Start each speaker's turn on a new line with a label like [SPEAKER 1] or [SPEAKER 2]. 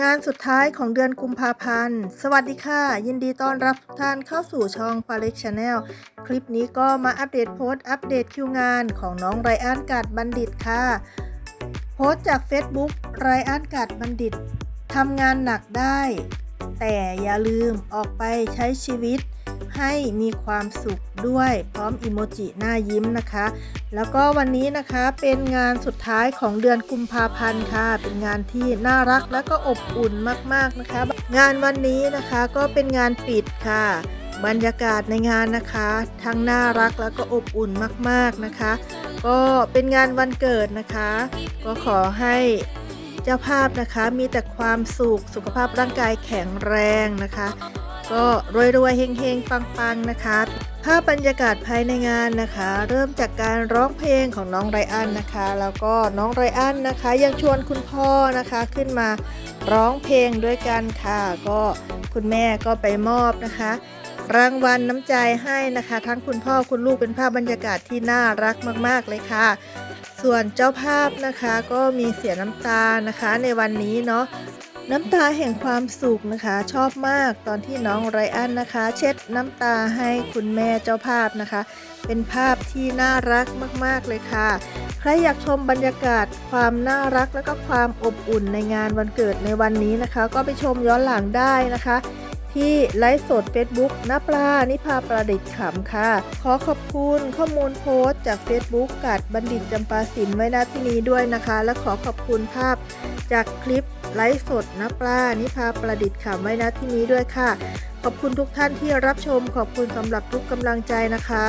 [SPEAKER 1] งานสุดท้ายของเดือนกุมภาพันธ์ สวัสดีค่ะ ยินดีต้อนรับทุกท่านเข้าสู่ช่อง f a l e x Channel คลิปนี้ก็มาอัปเดตโพสต์อัปเดตคิวงานของน้องไรอันกัดบัณฑิตค่ะ โพสต์จาก Facebook ไรอันกัดบัณฑิตทำงานหนักได้ แต่อย่าลืมออกไปใช้ชีวิต ให้มีความสุขด้วยพร้อมอิโมจิหน้ายิ้มนะคะ แล้วก็วันนี้นะคะเป็นงานสุดท้ายของเดือนกุมภาพันธ์ค่ะ เป็นงานที่น่ารักและก็อบอุ่นมากๆนะคะ งานวันนี้นะคะก็เป็นงานปิดค่ะ บรรยากาศในงานนะคะ ทั้งน่ารักแล้วก็อบอุ่นมากๆนะคะ ก็เป็นงานวันเกิดนะคะ ก็ขอให้เจ้าภาพนะคะมีแต่ความสุขสุขภาพร่างกายแข็งแรงนะคะ ก็รวยๆเฮงๆปังๆนะคะ ภาพบรรยากาศภายในงานนะคะ เริ่มจากการร้องเพลงของน้องไรอันนะคะ แล้วก็น้องไรอันนะคะ ยังชวนคุณพ่อนะคะขึ้นมาร้องเพลงด้วยกันค่ะ ก็คุณแม่ก็ไปมอบนะคะรางวัลน้ำใจให้นะคะ ทั้งคุณพ่อคุณลูกเป็นภาพบรรยากาศที่น่ารักมาก ๆ เลยค่ะ ส่วนเจ้าภาพนะคะก็มีเสียน้ำตานะคะในวันนี้เนาะ น้ำตาแห่งความสุขนะคะ ชอบมากตอนที่น้องไรอันนะคะ เช็ดน้ำตาให้คุณแม่เจ้าภาพนะคะ เป็นภาพที่น่ารักมากๆเลยค่ะ ใครอยากชมบรรยากาศความน่ารักและก็ความอบอุ่นในงานวันเกิดในวันนี้นะคะ ก็ไปชมย้อนหลังได้นะคะ ที่ไลฟ์สด Facebook น้าปลานิพาประดิษฐ์ขำค่ะ ขอขอบคุณข้อมูลโพสต์จาก Facebook กัดบัณฑิตจำปาสินไว้ณที่นี้ด้วยนะคะ และขอขอบคุณภาพจากคลิปไลฟ์สดน้าปลานิพาประดิษฐ์ขำไว้ณที่นี้ด้วยค่ะ ขอบคุณทุกท่านที่รับชมขอบคุณสำหรับทุกกำลังใจนะคะ